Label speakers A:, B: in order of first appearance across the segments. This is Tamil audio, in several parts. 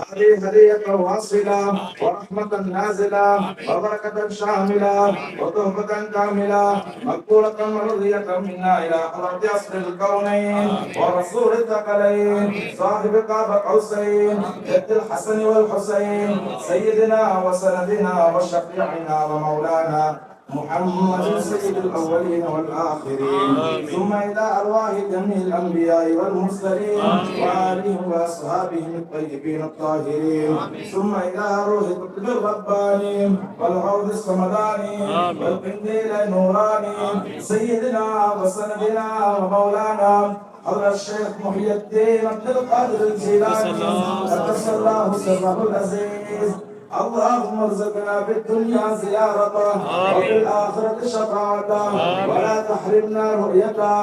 A: هذه هدية واصلة ورحمة نازلة وبركة شاملة وتهبة كاملة مقبولة مرضية منا إلى حضرة أصل الكونين ورسول الثقلين صاحب قاب قوسين جد الحسن والحسين سيدنا وسندنا وشفيعنا ومولانا محمد سيد الأولين والآخرين ثم إلى أرواح جميع الأنبياء والمرسلين وآلهم وأصحابهم الطيبين الطاهرين ثم إلى روح القطب الرباني والغوث الصمداني والقنديل النوراني سيدنا وسندنا ومولانا حضر الشيخ محي الدين عبد القادر الجيلاني قدس الله سره العزيز. اللهم ارزقنا في الدنيا زيارته وفي الآخرة شفاعته ولا تحرمنا رؤيته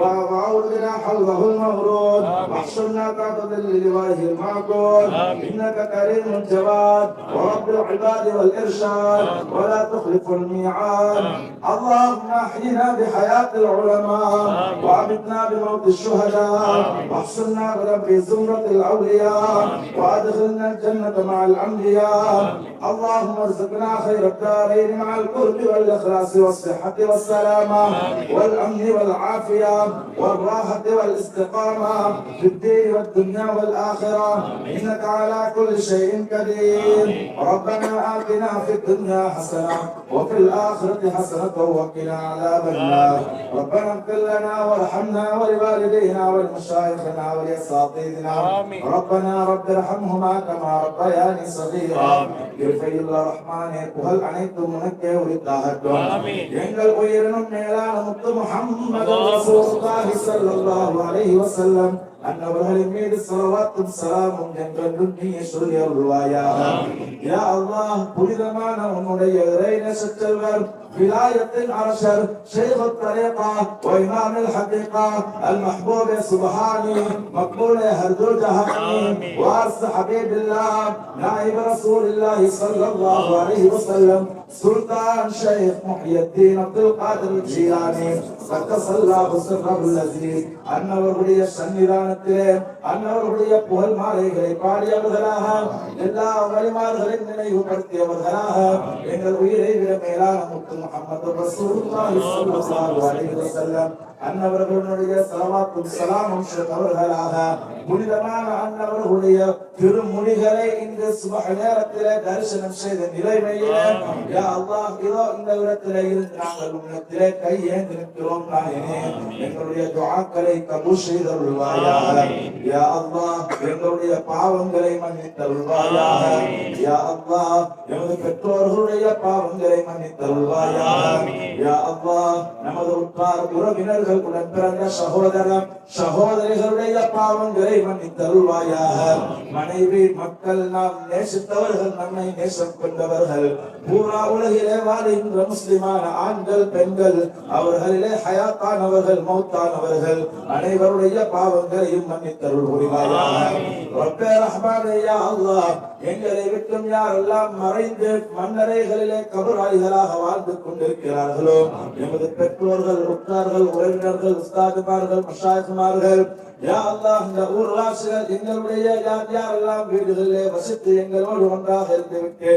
A: وعودنا حوضه المورود. واحشرنا تحت ظل لوائه المعقود. إنك كريم جواد. ورب العباد والإرشاد. ولا تخلف الميعاد. اللهم أحينا بحياة العلماء. وأمتنا بموت الشهداء. واحشرنا غدا في زمرة الأولياء. وأدخلنا الجنة مع الأنبياء. الدار اللهم ارزقنا خير الدارين مع القرب والإخلاص والصحة والسلامة والأمن والعافية والراحة والاستقامة في الدين والدنيا والآخرة. إنك على كل شيء قدير. ربنا آتنا في الدنيا حسنة وفي الآخرة حسنة وقنا عذاب النار. ربنا اغفر لنا وارحمنا ولوالدينا ولمشايخنا ولأساتذتنا ربنا رب ارحمهما كما ربياني صغيرا. புகழ் அனைத்தும் உனக்கே உரித்தாகட்டும். எங்கள் உயிரினும் மேலான முத்து முஹம்மது ரசூலுல்லாஹி ஸல்லல்லாஹு அலைஹி வஸல்லம். அன்னவர்களின் மீது ஸலவாத்தும் ஸலாமும் என்றென்றும் நீ சொல்லி அருள்வாயாக யா அல்லாஹ் புனிதமான உன்னுடைய இறைநேச செல்வர் ولاية الأرشد شيخ الطريقة وإمام الحقيقة المحبوب سبحاني مقبول هرد جهاني وارث حبيب الله نائب رسول الله صلى الله عليه وسلم سلطان شيخ محي الدين عبد القادر الجيلاني அன்னவர்களுடைய சன்னிதானத்திலே அன்னவர்களுடைய புகழ் மாலைகளை பாடியவர்களாக எல்லா வழிமாறுகளையும் நினைவுபடுத்தியவர்களாக எங்கள் உயிரை விட மேலான முத்து முகமது அன்னவர்களுடைய சலவாத்தும் சலாமும் அவர்களாக புனிதமான அன்னவர்களுடைய திருமொழிகளை இந்த சுப நேரத்தில தரிசனம் செய்த நிலைமையில யா அல்லாஹ் இதோ இந்த இடத்திலே இருந்து நாங்கள் உன்னத்திலே கையேந்தி நிற்கிறோம் நாயனே எங்களுடைய துவாக்களை கபு செய்தருள்வாயாக. யா அல்லாஹ் எங்களுடைய பாவங்களை மன்னித்தருள்வாயாக. யா அல்லாஹ் எமது பெற்றோர்களுடைய பாவங்களை மன்னித்தருள்வாயாக. யா அல்லாஹ் நமது உற்றார் உறவினர்கள் உடன் பிறந்த சகோதரம் சகோதரிகளுடைய பாவங்களை மன்னித்தருள்வாயாக மனைவி மக்கள் நாம் நேசித்தவர்கள் நம்மை நேசம் கொண்டவர்கள் பூரா உலகிலே வாழ்கின்ற முஸ்லிமான ஆண்கள் பெண்கள் அவர்களிலே ஹயாத்தானவர்கள் மௌத்தானவர்கள் அனைவருடைய பாவங்களையும் மன்னித்தருள் புரிவாயாக அல்லாஹ் எங்களை விட்டும் யாரெல்லாம் மறைந்து மன்னரைகளிலே கபராளிகளாக வாழ்ந்து கொண்டிருக்கிறார்களோ எமது பெற்றோர்கள் உற்றார்கள் உறவினர்கள் உஸ்தாதுமார்கள் மஷாயிகுமார்கள் யா அல்லாஹ் இந்த ஊர்வாசிகள் எங்களுடைய யார் யாரெல்லாம் வீடுகளிலே வசித்து எங்களோடு ஒன்றாக இருந்துவிட்டு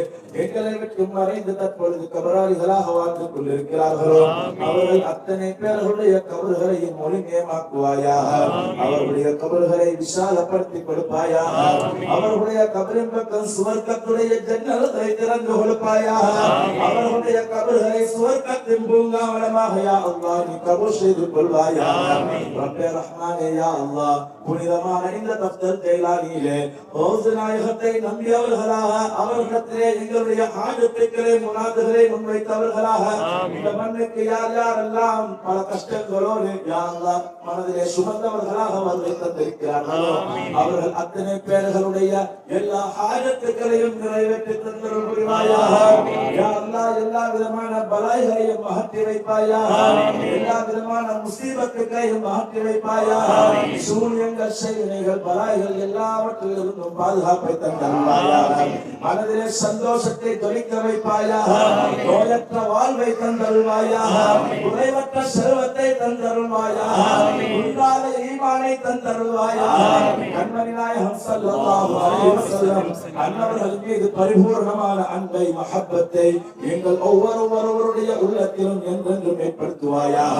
A: எங்களை விட்டு மறைந்து தற்பொழுது கபராளிகளாக வாழ்ந்து கொண்டிருக்கிறார்களோ அவர்கள் அத்தனை பேர்களுடைய கபறுகளையும் ஒழுங்கேமாக்குவாயாக. அவர்களுடைய கபறுகளை விசாலப்படுத்தி கொடுப்பாயாக. அவர்களுடைய கபரின் பக்கம் சுவர்க்கத்துடைய ஜன்னல்களை திறந்து கொடுப்பாயாக. அவர்களுடைய கபறுகளை சுவர்க்கத்தின் பூங்காவனமாக யா அல்லாஹ் நீ கபூல் செய்து கொள்வாயாக. ரப்பே ரஹ்மானே யா அல்லாஹ். புனிதமான இந்த தப்தர் ஜெயலானியிலே ஓசு நாயகத்தை நம்பியவர்களாக அவர்களிடத்திலே எங்களுடைய ஆஜத்துக்களை முனாதுகளை முன்வைத்தவர்களாக. இந்த மண்ணுக்கு யார் யாரெல்லாம் பல கஷ்டங்களோடு யா அல்லாஹ் மனதிலே சுமந்தவர்களாக வருகை தந்திருக்கிறார்களோ அவர்கள் அத்தனை பேர்களுடைய எல்லா ஆஜத்துக்களையும் நிறைவேற்றி புரிவாயாக. யா அல்லாஹ் எல்லா விதமான பலாய்களையும் அகற்றி வைப்பாயாக. எல்லா விதமான முசீபத்துக்களையும் அகற்றி வைப்பாயாக சூரியங்கள் செய்திகள் பலாய்கள் எல்லாவற்றிலிருந்தும் பாதுகாப்பை தந்தருள்வாயாக மனதிலே சந்தோஷத்தை தொழிக்க வைப்பாயாக நோயற்ற வாழ்வை தந்தருள்வாயாக குறைவற்ற செல்வத்தை தந்தருள்வாயாக உண்டாத ஈமானை தந்தருள்வாயாக கண்மணி நாயகம் நாயகம் ஸல்லல்லாஹு அலைஹி வஸல்லம் அன்னவர்கள் மீது பரிபூர்ணமான அன்பை மஹப்பத்தை எங்கள் ஒவ்வொருவருடைய உள்ளத்திலும் என்றென்றும் ஏற்படுத்துவாயாக.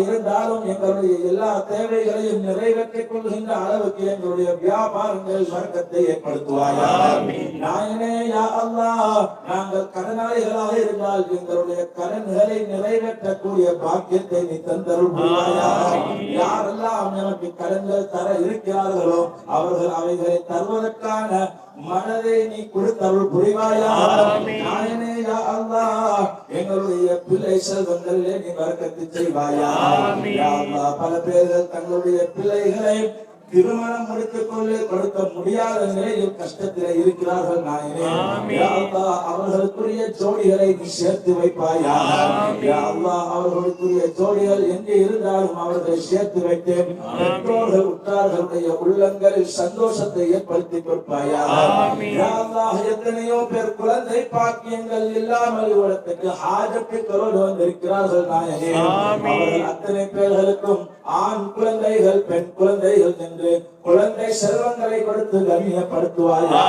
A: இருந்தாலும் எங்களுடைய எல்லா தேவைகளையும் நிறைவேற்றிக் கொள்கின்ற அளவுக்கு எங்களுடைய வியாபாரங்கள் பரக்கத்தை ஏற்படுத்துவாயா? நாயனே யா அல்லாஹ் நாங்கள் கடனாளிகளாக இருந்தால் எங்களுடைய கடன்களை நிறைவேற்றக்கூடிய பாக்கியத்தை நீ தந்தருள் புரிவாயா யாரெல்லாம் எனக்கு கடன்கள் தர இருக்கிறார்களோ அவர்கள் அவைகளை தருவதற்கான மனதை நீ கொடுத்தருள் புரிவாயா? நாயனே யா அல்லாஹ். எங்களுடைய பிள்ளை செல்வங்களிலே நீ வரக்கத்து செய்வாயா? யா அல்லாஹ். பல பேர்கள் தங்களுடைய பிள்ளைகளை திருமணம் முடித்துக் கொள்ள கொடுக்க முடியாத நிலையில் கஷ்டத்திலே இருக்கிறார்கள் நாயனே. அவர்களுக்குரிய ஜோடிகளை நீ சேர்த்து வைப்பாயா. யா அல்லாஹ் அவர்களுக்குரிய ஜோடிகள் எங்கே இருந்தாலும் அவர்களை சேர்த்து வைத்து பெற்றோர்கள் உற்றார்களுடைய உள்ளங்களில் சந்தோஷத்தை ஏற்படுத்தி கொடுப்பாயா. எத்தனையோ பேர் குழந்தை பாக்கியங்கள் இல்லாமல் இவ்விடத்துக்கு ஹாஜத்துக்களோடு வந்திருக்கிறார்கள் நாயனே. அவர்கள் அத்தனை பேர்களுக்கும் ஆண் குழந்தைகள் பெண் குழந்தைகள் என்று குழந்தை செல்வங்களை கொடுத்து கண்ணியப்படுத்துவாயா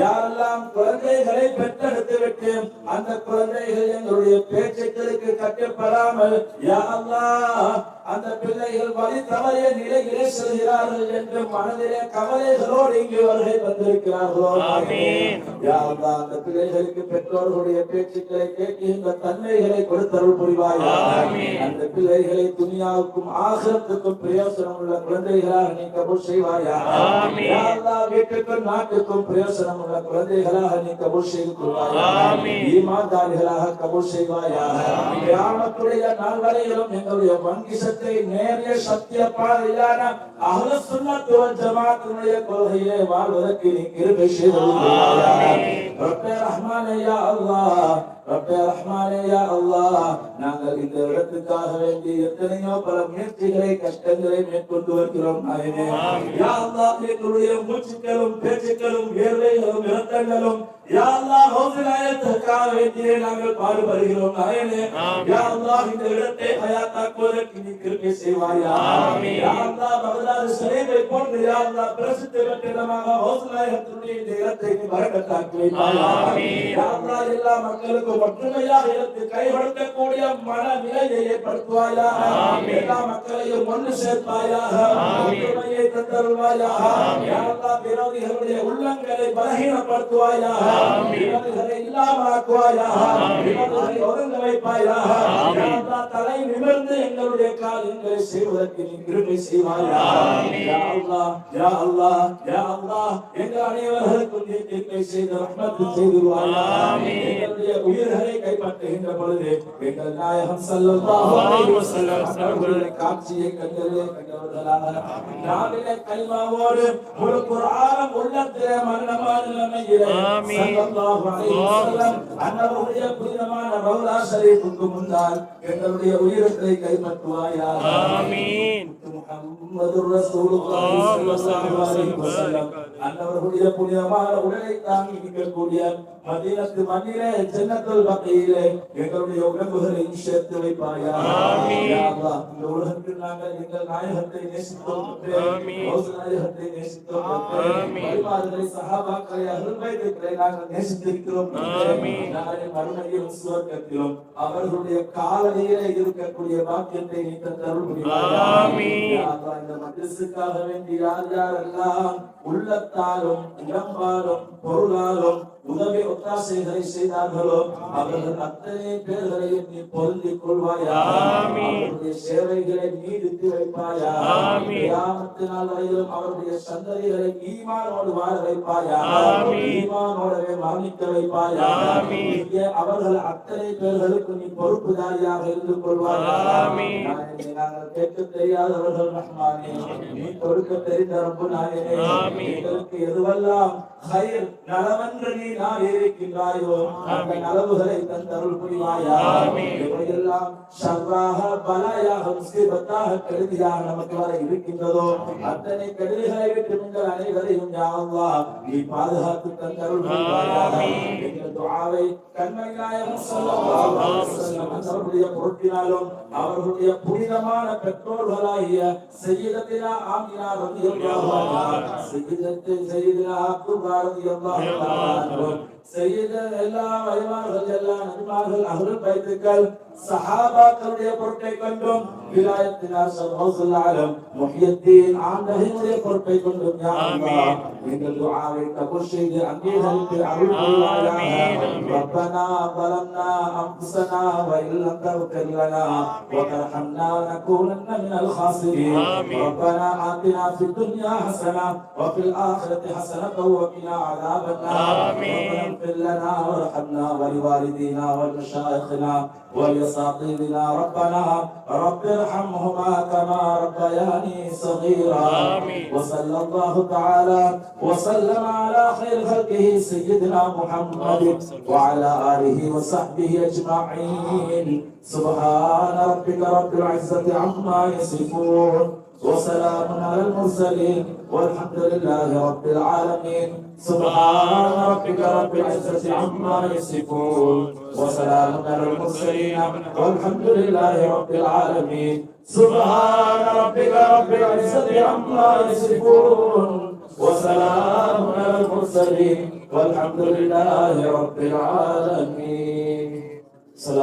A: யாரெல்லாம் குழந்தைகளை பெற்றெடுத்து விட்டு அந்த குழந்தைகள் எங்களுடைய பேச்சுக்களுக்கு கட்டுப்படாமல் யா அல்லாஹ் அந்த பிள்ளைகள் வழி தவறிய நிலையிலே செல்கிறார்கள் என்று மனதிலே கவலைகளோடு இங்கு வருகை வந்திருக்கிறார்களோ யா அல்லாஹ் அந்த பிள்ளைகளுக்கு பெற்றோர்களுடைய பேச்சுக்களை கேட்கின்ற தன்மைகளை கொடுத்தருள் புரிவாயா அந்த பிள்ளைகளை துனியாவுக்கும் ஆசிரத்துக்கும் பிரயோசனம் உள்ள குழந்தைகளாக நீ கபூல் செய்வாயா? யா அல்லாஹ் வீட்டுக்கும் நாட்டுக்கும் பிரயோசனம் உள்ள குழந்தைகளாக நீ கபூல் செய்து கொள்வாயா? ஈமான்தாரிகளாக கபூல் செய்வாயா? கியாமத்துடைய நாள் வரையிலும் எங்களுடைய வங்கி சத்தை நேரிய சத்திய பாதையான அஹ்ல சுன்னத் வல் ஜமாஅத்தினுடைய கொள்கையிலே வாழ்வதற்கு நீ கிருபை செய்து ரஹ்மானே யா அல்லாஹ். ரப்பே ரஹ்மானே யா அல்லாஹ் நாங்கள் இந்த இடத்துக்காக வேண்டி எத்தனையோ பல முயற்சிகளை கஷ்டங்களை மேற்கொண்டு வருகிறோம் நாயனே யா அல்லாஹ் எங்களுடைய மூச்சுக்களும் பேச்சுக்களும் வேர்வைகளும் இரத்தங்களும் یا اللہ حوصلہ تھکا ہوئے دیئے نامے پان بھری روکائے نے یا اللہ ہی تیرے حیات کو رکھنی کر کے سیوا یا۔ اللہ بغداد سرے میں پڑھ یا اللہ برست بٹے نماغا حوصلہ حضرتی دیرت کی برکت کوئی یا اللہ اللہ مکل کو بٹن یا حیرت کئی ہڑتے کوڑیا مانا ملے یہ یہ پڑھتوا یا۔ اللہ مکل یہ من سے پایا۔ آمین۔ یہ تدروا یا یا اللہ بیروی ہمڑے اللنگلے برہین پڑھتوا یا۔ தலை நிமிர்ந்து எங்களுடைய காரியங்களை செய்வதற்கு கிருபை செய்வாயா யா அல்லாஹ் யா அல்லாஹ் யா அல்லாஹ். எங்கள் அனைவர்களுக்கும் நீ கிருபை செய்து ரஹ்மத் செய்துவாயா எங்களுடைய உயிர்களை கைப்பற்றுகின்ற பொழுது எங்கள் நாயகம் ஸல்லல்லாஹு அலைஹி வஸல்லம் அவர்களுடைய காட்சியை கண்டதே கண்டவர்களாக நாவிலே கல்மாவோடு முழு குர்ஆனும் உள்ளத்திலே மரணமான நிலைமையிலே ஸல்லல்லாஹு அலைஹி வஸல்லம் அன்னவருடைய புனிதமான ரவுலா ஷரீஃபுக்கு முன்னால் எங்களுடைய உயிரத்தை கைப்பற்றுவாயா
B: ஆமீன்.
A: முஹம்மது ரசூலுல்லாஹி ஸல்லல்லாஹு அலைஹி வஸல்லம் அன்னவருடைய புனிதமான உடலை தாங்கி நிற்கக்கூடிய மதீனத்து மண்ணிலே ஜன்னத்துல் பக்கீலே எங்களுடைய உடம்புகளையும் சேர்த்து வைப்பாயா யா அல்லாஹ் இந்த உலகத்தில் நாங்கள் எங்கள் நாயகத்தை நேசித்தோம்
B: ஆமீன்.
A: கௌச நாயகத்தை நேசித்தோம்
B: ஆமீன்.
A: பரிமாறுகளை சஹாபாக்களை அருள் வைத்துக்களை நாங்கள் நேசித்திருக்கிறோம்
B: ஆமீன்.
A: நாளை மறுமையிலும் சுவர்க்கத்திலும் அவர்களுடைய காலடியிலே இருக்கக்கூடிய பாக்கியத்தை நீ தந்தருள் புரிவாயா
B: ஆமீன்.
A: யா இந்த மஜ்லிஸுக்காக வேண்டி யார் யாரெல்லாம் உள்ளத்தாலும் உடம்பாலும் பொருளாலும் உதவி ஒத்தாசைகளை செய்தார்களோ அவர்கள் அத்தனை பேர்களையும் நீ பொருந்திக் கொள்வாயா. அவருடைய சேவைகளை நீடித்து வைப்பாயா
B: ஆமீன்.
A: கியாமத்து நாள் வரையிலும் அவருடைய சந்ததிகளை ஈமானோடு வாழ வைப்பாயா. ஈமானோடவே மரணிக்க வைப்பாயா. இங்கே அவர்கள் அத்தனை பேர்களுக்கு நீ பொறுப்புதாரியாக இருந்து கொள்வாயா நாங்கள் கேட்க தெரியாதவர்கள் ரஹ்மானே நீ கொடுக்க தெரிந்த ரப்பு நாயனே. எங்களுக்கு எதுவெல்லாம் ஹயர் நலவென்று நீ நான் இருக்கின்றாயோ அந்த நலவுகளை அவர்களுடைய புனிதமான பெற்றோர்களாகிய செய்யத்தினா আকবার আল্লাহু আকবার। எல்லா வலிமார்கள் எல்லா நபிமார்கள் அஹ்லுல் பைத்துக்கள் சஹாபாக்களுடைய பொறுப்பை கொண்டும் விலாயத்தினார் ஷர்ஹுல் ஆலம் முஹியத்தீன் ஆண்டஹினுடைய பொறுப்பை கொண்டும் யா அல்லாஹ் எங்கள் துஆவை கபூல் செய்து அங்கீகரித்து அருள் புரிவாயாக ربنا ظلمنا أنفسنا وإن لم تغفر لنا وترحمنا لنكونن من الخاسرين ربنا آتنا في الدنيا حسنة وفي الآخرة حسنة وقنا عذاب النار ربنا اغفر لنا وارحمنا ولوالدينا ولمشايخنا ولأساطيرنا. ربنا رب ارحمهما كما ربياني صغيرا. وصلى الله تعالى وسلم على خير خلقه سيدنا محمد وعلى آله وصحبه أجمعين. سبحان ربك رب العزة عما يصفون. وسلام على المرسلين والحمد لله رب العالمين. سبحان ربك رب العزة عما يصفون. وسلام على المرسلين والحمد لله رب العالمين. سبحان ربك رب العزة عما يصفون. وسلام على المرسلين والحمد لله رب العالمين. سلام.